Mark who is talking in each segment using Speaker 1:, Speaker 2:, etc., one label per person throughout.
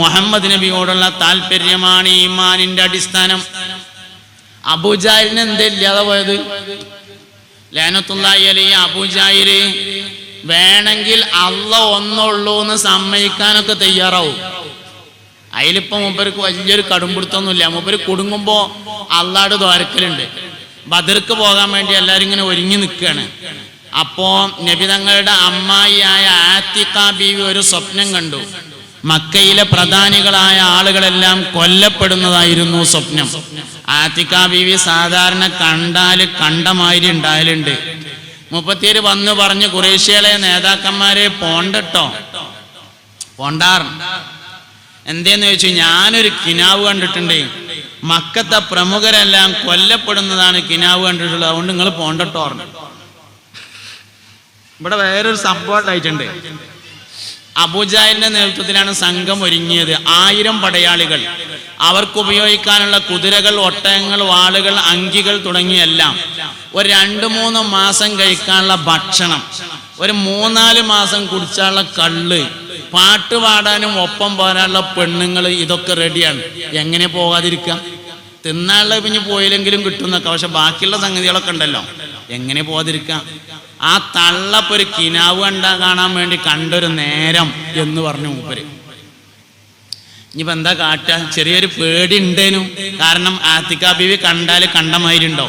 Speaker 1: മുഹമ്മദ് നബിയോടുള്ള താല്പര്യമാണ് ഈമാനിന്റെ അടിസ്ഥാനം. അബുജാലിന് എന്തില്ലാതെ പോയത്? ലേനത്തുള്ളി അലി അബുജായിൽ വേണമെങ്കിൽ അള്ള ഒന്നുള്ളൂ എന്ന് സമ്മതിക്കാനൊക്കെ തയ്യാറാവും. അതിലിപ്പോ മൂപ്പർക്ക് വലിയൊരു കടുംപിടുത്തൊന്നുമില്ല. മൂപ്പര് കുടുങ്ങുമ്പോ അള്ളാട് ദ്വാരക്കലുണ്ട്. ബദർക്ക് പോകാൻ വേണ്ടി എല്ലാരും ഇങ്ങനെ ഒരുങ്ങി നിൽക്കുകയാണ് അപ്പോ നബി തങ്ങളുടെ അമ്മായിയായ ആത്തിക്ക ബീവി ഒരു സ്വപ്നം കണ്ടു. മക്കയിലെ പ്രധാനികളായ ആളുകളെല്ലാം കൊല്ലപ്പെടുന്നതായിരുന്നു സ്വപ്നം. ആത്തിക്ക ബീവി സാധാരണ കണ്ടാൽ കണ്ടമാതിരി ഉണ്ടായാലുണ്ട്. മുപ്പത്തിയേര് വന്ന് പറഞ്ഞു കുറേശ്യയിലെ നേതാക്കന്മാരെ പോണ്ടട്ടോ? പോണ്ടാർ. എന്തേന്ന് ചോദിച്ചു? ഞാനൊരു കിനാവ് കണ്ടിട്ടുണ്ട്. മക്കത്തെ പ്രമുഖരെല്ലാം കൊല്ലപ്പെടുന്നതാണ് കിനാവ് കണ്ടിട്ടുള്ളത്. അതുകൊണ്ട് നിങ്ങൾ പോണ്ടട്ടോ ഇവിടെ വേറൊരു സംഭവം ഉണ്ടായിട്ടുണ്ട്. അബുജാലിന്റെ നേതൃത്വത്തിലാണ് സംഘം ഒരുങ്ങിയത്. ആയിരം പടയാളികൾ. അവർക്ക് ഉപയോഗിക്കാനുള്ള കുതിരകൾ ഒട്ടകങ്ങൾ വാളുകൾ അങ്കികൾ തുടങ്ങിയെല്ലാം ഒരു രണ്ട് മൂന്ന് മാസം കഴിക്കാനുള്ള ഭക്ഷണം ഒരു മൂന്നാൽ മാസം കുടിച്ചാനുള്ള കള്ള് പാട്ട് പാടാനും ഒപ്പം പോരാനുള്ള പെണ്ണുങ്ങൾ ഇതൊക്കെ റെഡിയാണ്. എങ്ങനെ പോകാതിരിക്കാം? തിന്നാനുള്ള പിന്നെ പോയില്ലെങ്കിലും കിട്ടുന്നൊക്കെ. പക്ഷെ ബാക്കിയുള്ള സംഗതികളൊക്കെ ഉണ്ടല്ലോ. എങ്ങനെ പോകാതിരിക്കാം ആ തള്ളപ്പൊരു കിനാവ് കണ്ട കാണാൻ വേണ്ടി കണ്ടൊരു നേരം എന്ന് പറഞ്ഞു മൂപ്പര്. ഇനിയിപ്പോ എന്താ കാട്ട? ചെറിയൊരു പേടി ഉണ്ടേനു കാരണം ആത്തിക്ക ബീവി കണ്ടാൽ കണ്ടമായിരുണ്ടോ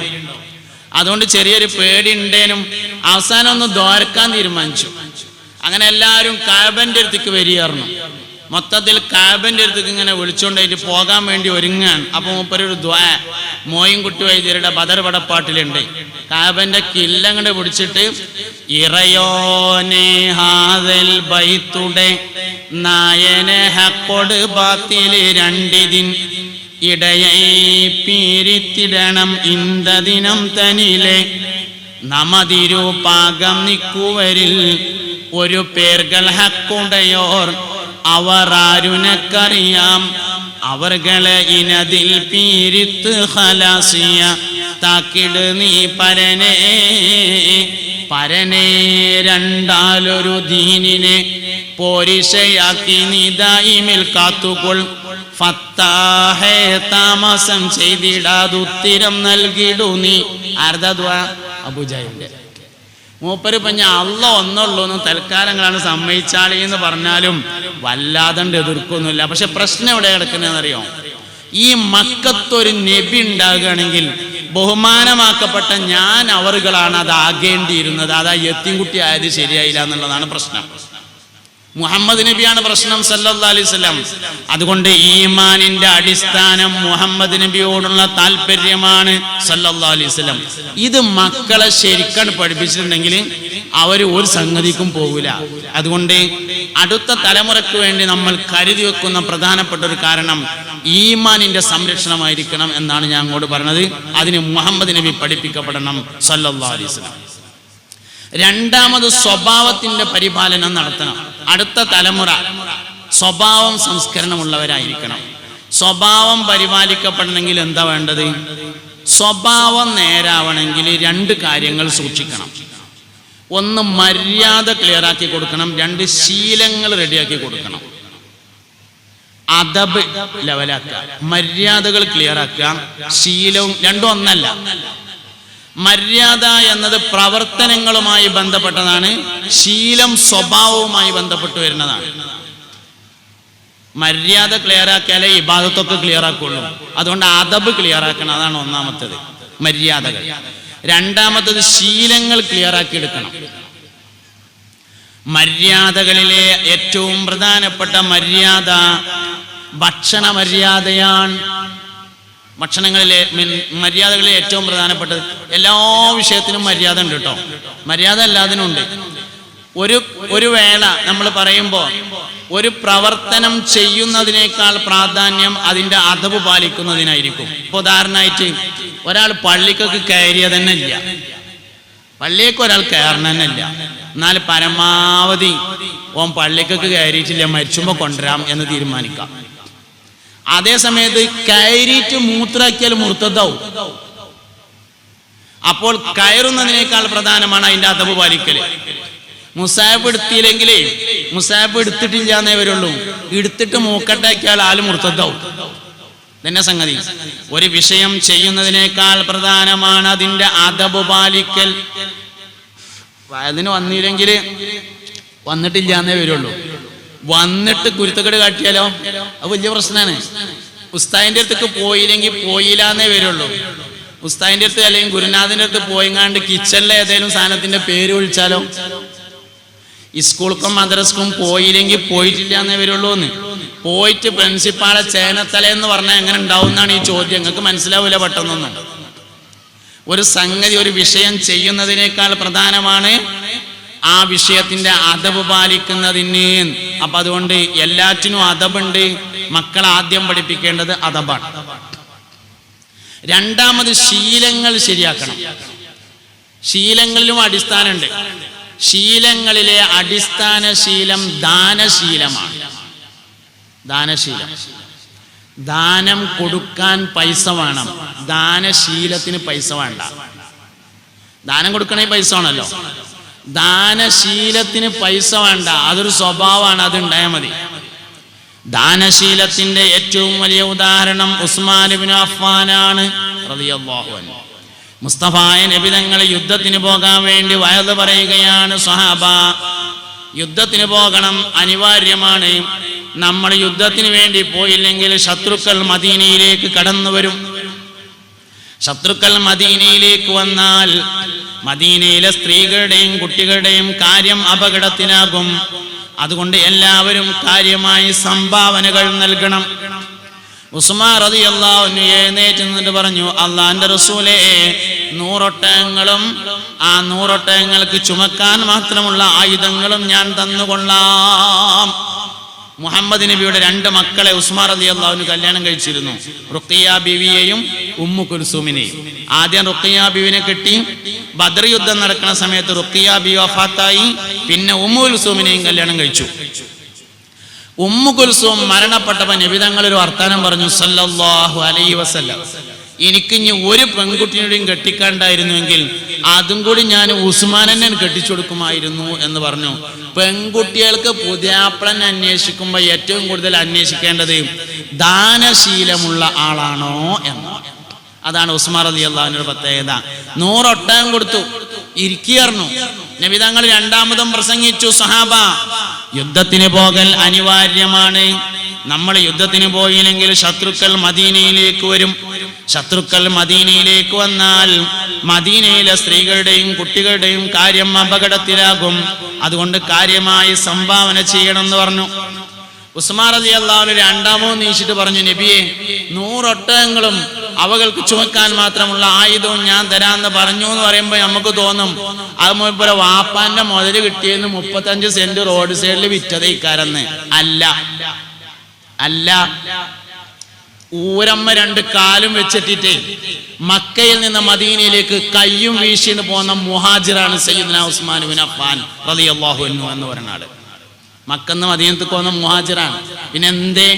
Speaker 1: അതുകൊണ്ട് ചെറിയൊരു പേടി ഉണ്ടേനും അവസാനം ഒന്ന് ദോരക്കാൻ തീരുമാനിച്ചു. അങ്ങനെ എല്ലാവരും കാബന്റെ അടുത്തേക്ക് വരികയായിരുന്നു. മൊത്തത്തിൽ കാബന്റെ അടുത്തേക്ക് ഇങ്ങനെ വിളിച്ചുകൊണ്ടായിട്ട് പോകാൻ വേണ്ടി ഒരുങ്ങാൻ. അപ്പൊ മൂപ്പരൊരു ദ്വാ മോയും കുട്ടി വൈദ്യരുടെ ബദർ പടപ്പാട്ടിലുണ്ട് കാബന്റെ കില്ലങ്ങട് പിടിച്ചിട്ട് ഇറയോനെ ഹാദൽ നായനെ ഹക്കൊട് ബാത്തിൽ രണ്ടിതിൻ ഇടയൈ പീരിത്തിടണം ഇന്ദദിനം തനിലെ നമതിരു പാകം നിക്കുവരിൽ ഒരു പേർകൾ ഹക്കുടയോർ അവർ ആരുനക്കറിയാം അവർകളെ ഇനതിൽ പീരിത്ത് ഹലാസിയ താക്കിട് നീ പരനേ. പരനേ രണ്ടാലൊരു ദീനിനെ പോരിശയാക്കി നീതായിമിൽ കാത്തുകൊൾ. ഫത്താഹേ താമസം ചെയ്തിടാതുത്തിരം നൽകിടു നീ. ആർദ്വാ അബുജാഹിന്റെ മൂപ്പര് പഞ്ഞ അള്ള ഒന്നുള്ളൂ എന്ന് തൽക്കാലങ്ങളാണ് സമ്മതിച്ചാളി എന്ന് പറഞ്ഞാലും വല്ലാതണ്ട് എതിർക്കൊന്നുമില്ല. പക്ഷെ പ്രശ്നം എവിടെ കിടക്കുന്നതെന്നറിയോ ഈ മക്കത്തൊരു നബി ഉണ്ടാകുകയാണെങ്കിൽ ബഹുമാനമാക്കപ്പെട്ട ഞാൻ അവറുകളാണ് അത് ആകേണ്ടിയിരുന്നത്. അതാ എത്തിൻകുട്ടി ആയത് ശരിയായില്ല എന്നുള്ളതാണ് പ്രശ്നം. മുഹമ്മദ് നബിയാണ് പ്രശ്നം സല്ലല്ലാ അലൈഹി അതുകൊണ്ട് ഈമാനിന്റെ അടിസ്ഥാനം മുഹമ്മദ് നബിയോടുള്ള താല്പര്യമാണ് സല്ലല്ലാ അലൈഹി ഇത് മക്കളെ ശരിക്കാണ് പഠിപ്പിച്ചിട്ടുണ്ടെങ്കിൽ അവർ ഒരു സംഗതിക്കും പോകില്ല അതുകൊണ്ട് അടുത്ത തലമുറയ്ക്ക് വേണ്ടി നമ്മൾ കരുതി വെക്കുന്ന പ്രധാനപ്പെട്ട ഒരു കാരണം ഈമാനിന്റെ സംരക്ഷണമായിരിക്കണം എന്നാണ് ഞാൻ അങ്ങോട്ട് പറഞ്ഞത്. അതിന് മുഹമ്മദ് നബി പഠിപ്പിക്കപ്പെടണം സല്ലല്ലാ രണ്ടാമത് സ്വഭാവത്തിന്റെ പരിപാലനം നടത്തണം. അടുത്ത തലമുറ സ്വഭാവം സംസ്കരണമുള്ളവരായിരിക്കണം. സ്വഭാവം പരിപാലിക്കപ്പെടണമെങ്കിൽ എന്താ വേണ്ടത്? സ്വഭാവം നേരാവണമെങ്കിൽ രണ്ട് കാര്യങ്ങൾ സൂക്ഷിക്കണം. ഒന്ന് മര്യാദ ക്ലിയറാക്കി കൊടുക്കണം. രണ്ട് ശീലങ്ങൾ റെഡിയാക്കി കൊടുക്കണം. അതബ് ലെവലാക്കുക. മര്യാദകൾ ക്ലിയർ ആക്കുക. ശീലവും രണ്ടും ഒന്നല്ല. മര്യാദ എന്നത് പ്രവർത്തനങ്ങളുമായി ബന്ധപ്പെട്ടതാണ്. ശീലം സ്വഭാവവുമായി ബന്ധപ്പെട്ട് വരുന്നതാണ്. മര്യാദ ക്ലിയർ ആക്കിയാലേ ഇബാദത്തൊക്കെ ക്ലിയർ ആക്കുള്ളൂ. അതുകൊണ്ട് അതബ് ക്ലിയർ ആക്കണം. അതാണ് ഒന്നാമത്തത്. മര്യാദകൾ. രണ്ടാമത്തത് ശീലങ്ങൾ ക്ലിയർ ആക്കി എടുക്കണം. മര്യാദകളിലെ ഏറ്റവും പ്രധാനപ്പെട്ട മര്യാദ ഭക്ഷണ മര്യാദയാണ് ഭക്ഷണങ്ങളിലെ മര്യാദകളിൽ ഏറ്റവും പ്രധാനപ്പെട്ടത്. എല്ലാ വിഷയത്തിനും മര്യാദ ഉണ്ട് കേട്ടോ. മര്യാദ എല്ലാത്തിനും ഉണ്ട് ഒരു ഒരു വേള നമ്മൾ പറയുമ്പോൾ ഒരു പ്രവർത്തനം ചെയ്യുന്നതിനേക്കാൾ പ്രാധാന്യം അതിന്റെ അതവ് പാലിക്കുന്നതിനായിരിക്കും. ഇപ്പൊ ഉദാഹരണമായിട്ട് ഒരാൾ പള്ളിക്കൊക്കെ കയറിയ തന്നെ ഇല്ല. പള്ളിയൊക്കെ ഒരാൾ കയറണ തന്നെ ഇല്ല. എന്നാൽ പരമാവധി ഓൻ പള്ളിക്കൊക്കെ കയറിയിട്ടില്ല മരിച്ചുമ്പോൾ കൊണ്ടുവരാം എന്ന് തീരുമാനിക്കാം. അതേ സമയത്ത് കയറിയിട്ട് മൂത്രാക്കിയാൽ മുർത്തതാവും. അപ്പോൾ കയറുന്നതിനേക്കാൾ പ്രധാനമാണ് അതിന്റെ അതവ് പാലിക്കൽ മുസാബ് എടുത്തില്ലെങ്കിലേ മുസാബ് എടുത്തിട്ടില്ലാന്നേ വരുള്ളൂ. എടുത്തിട്ട് മൂക്കട്ടാക്കിയാൽ ആൽ മുർത്തതാവും. തന്നെ സംഗതി? ഒരു വിഷയം ചെയ്യുന്നതിനേക്കാൾ പ്രധാനമാണ് അതിന്റെ അതവ് പാലിക്കൽ. അതിന് വന്നില്ലെങ്കിൽ വന്നിട്ടില്ലാന്നേ വരുള്ളൂ. വന്നിട്ട് കുരുത്തക്കേട് കാട്ടിയാലോ? അത് വലിയ പ്രശ്നമാണ്. ഉസ്താദിന്റെ അടുത്തേക്ക് പോയില്ലെങ്കിൽ പോയില്ലാന്നേ വരുള്ളൂ. ഉസ്താദിന്റെ അടുത്ത് അല്ലെങ്കിൽ ഗുരുനാഥിന്റെ അടുത്ത് പോയിങ്ങാണ്ട് കിച്ചണിലെ ഏതെങ്കിലും സാധനത്തിന്റെ പേര് വിളിച്ചാലോ? സ്കൂൾക്കും മദ്രസ്ക്കും പോയില്ലെങ്കിൽ പോയിട്ടില്ല എന്നേ വരുള്ളൂ എന്ന് പോയിട്ട് പ്രിൻസിപ്പാളെ ചേനത്തല എന്ന് പറഞ്ഞാൽ എങ്ങനെ ഉണ്ടാവും എന്നാണ് ഈ ചോദ്യം. നിങ്ങൾക്ക് മനസ്സിലാവില്ല പെട്ടെന്നൊന്നും. ഒരു സംഗതി ഒരു വിഷയം ചെയ്യുന്നതിനേക്കാൾ പ്രധാനമാണ് ആ വിഷയത്തിന്റെ അതബ് പാലിക്കുന്നതിന്. അപ്പൊ അതുകൊണ്ട് എല്ലാറ്റിനും അതബുണ്ട്. മക്കളെ ആദ്യം പഠിപ്പിക്കേണ്ടത് അതബാണ്. രണ്ടാമത് ശീലങ്ങൾ ശരിയാക്കണം. ശീലങ്ങളിലും അടിസ്ഥാനമുണ്ട്. ശീലങ്ങളിലെ അടിസ്ഥാന ശീലം ദാനശീലമാണ്. ദാനശീലം. ദാനം കൊടുക്കാൻ പൈസ വേണം. ദാനശീലത്തിന് പൈസ വേണ്ട. ദാനം കൊടുക്കണേ പൈസ വേണമല്ലോ ദാനശീലത്തിന് പൈസ വേണ്ട. അതൊരു സ്വഭാവമാണ് അത് ഉണ്ടായാൽ മതി. ദാനശീലത്തിന്റെ ഏറ്റവും വലിയ ഉദാഹരണം ഉസ്മാൻ അൻഹു. മുസ്തഫായ നബിതങ്ങൾ യുദ്ധത്തിന് പോകാൻ വേണ്ടി വയത് പറയുകയാണ് സഹാബ യുദ്ധത്തിന് പോകണം അനിവാര്യമാണ്. നമ്മൾ യുദ്ധത്തിന് വേണ്ടി പോയില്ലെങ്കിൽ ശത്രുക്കൾ മദീനയിലേക്ക് കടന്നു വരും ശത്രുക്കൾ മദീനയിലേക്ക് വന്നാൽ മദീനയിലെ സ്ത്രീകളുടെയും കുട്ടികളുടെയും കാര്യം അപകടത്തിനാകും. അതുകൊണ്ട് എല്ലാവരും കാര്യമായി സംഭാവനകൾ നൽകണം. ഉസ്മാൻ റതി അള്ളാഹുന് എഴുന്നേറ്റ് പറഞ്ഞു അള്ളാന്റെ റസൂലേ നൂറൊട്ടകങ്ങളും ആ നൂറൊട്ടകങ്ങൾക്ക് ചുമക്കാൻ മാത്രമുള്ള ആയുധങ്ങളും ഞാൻ തന്നുകൊള്ളാം. മുഹമ്മദ് നബിയുടെ രണ്ട് മക്കളെ ഉസ്മാൻ റതി അള്ളാഹുന് കല്യാണം കഴിച്ചിരുന്നു. റുക്കിയ ബിവിയെയും ഉമ്മു കുൽസൂമിനെ ആദ്യം റുക്കിയ കിട്ടി ബദർ യുദ്ധം നടക്കുന്ന സമയത്ത് റുക്കിയ വഫാത്തായി. പിന്നെ ഉമ്മു കുൽസൂമിനെയും കല്യാണം കഴിച്ചു. ഉമ്മു കുൽസൂം മരണപ്പെട്ടപ്പോ നിബിതങ്ങൾ ഒരു വർത്താനം പറഞ്ഞു സല്ലല്ലാഹു അലൈഹി വസല്ലം. എനിക്ക് ഇനി ഒരു പെൺകുട്ടിയുടെയും കെട്ടിക്കാണ്ടായിരുന്നുവെങ്കിൽ അതും കൂടി ഞാൻ ഉസ്മാനെ കെട്ടിച്ചു കൊടുക്കുമായിരുന്നു എന്ന് പറഞ്ഞു. പെൺകുട്ടികൾക്ക് പുതിയാപ്പളൻ അന്വേഷിക്കുമ്പോൾ ഏറ്റവും കൂടുതൽ അന്വേഷിക്കേണ്ടത് ദാനശീലമുള്ള ആളാണോ എന്ന്. അതാണ് ഉസ്മാർ അലി അള്ളാഹിന്റെ പ്രത്യേകത. നൂറൊട്ടകം കൊടുത്തു. ഇരിക്കിയർന്നു നബിതങ്ങൾ രണ്ടാമതും പ്രസംഗിച്ചു സഹാബ യുദ്ധത്തിന് പോകൽ അനിവാര്യമാണ്. നമ്മൾ യുദ്ധത്തിന് പോയില്ലെങ്കിൽ ശത്രുക്കൾ മദീനയിലേക്ക് വരും. ശത്രുക്കൾ മദീനയിലേക്ക് വന്നാൽ മദീനയിലെ സ്ത്രീകളുടെയും കുട്ടികളുടെയും കാര്യം അപകടത്തിലാകും. അതുകൊണ്ട് കാര്യമായി സംഭാവന ചെയ്യണം എന്ന് പറഞ്ഞു. ഉസ്മാർ അലി അള്ളാഹു രണ്ടാമോ നീശിട്ട് പറഞ്ഞു നബിയെ നൂറൊട്ടകങ്ങളും അവകൾക്ക് ചുമക്കാൻ മാത്രമുള്ള ആയുധവും ഞാൻ തരാമെന്ന് പറഞ്ഞു എന്ന് പറയുമ്പോൾ നമുക്ക് തോന്നും. അത് പോലെ വാപ്പാന്റെ മുതൽ കിട്ടിയെന്ന് മുപ്പത്തഞ്ച് സെന്റ് റോഡ് സൈഡിൽ വിറ്റത് ഇക്കാരെന്ന് അല്ല. അല്ല. ഊരമ്മ രണ്ട് കാലും വെച്ചിട്ടിട്ട് മക്കയിൽ നിന്ന് മദീനയിലേക്ക് കയ്യും വീശിന്ന് പോകുന്ന മുഹാജിറാണ് സയ്യിദ്ന ഉസ്മാൻ ബിൻ അഫ്ഫാൻ റളിയല്ലാഹു അൻഹു എന്ന് പറയുന്ന മക്കന്ന് മദീനത്ത് കോന്ന മുഹാജിറാണ്. പിന്നെ എന്തേ?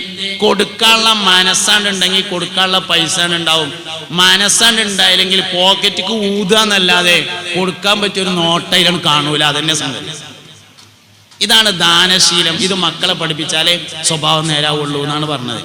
Speaker 1: കൊടുക്കാനുള്ള മനസ്സാണ്ട് ഉണ്ടെങ്കിൽ കൊടുക്കാനുള്ള പൈസ ഉണ്ടാവും. മനസ്സാണ്ട് ഉണ്ടായില്ലെങ്കിൽ പോക്കറ്റിക്ക് ഊതാന്നല്ലാതെ കൊടുക്കാൻ പറ്റിയ ഒരു നോട്ടയിലാണ് കാണൂല. അതന്നെ സംഗതി. ഇതാണ് ദാനശീലം. ഇത് മക്കളെ പഠിപ്പിച്ചാലേ സ്വഭാവം നേരാവുള്ളൂ എന്നാണ് പറഞ്ഞത്.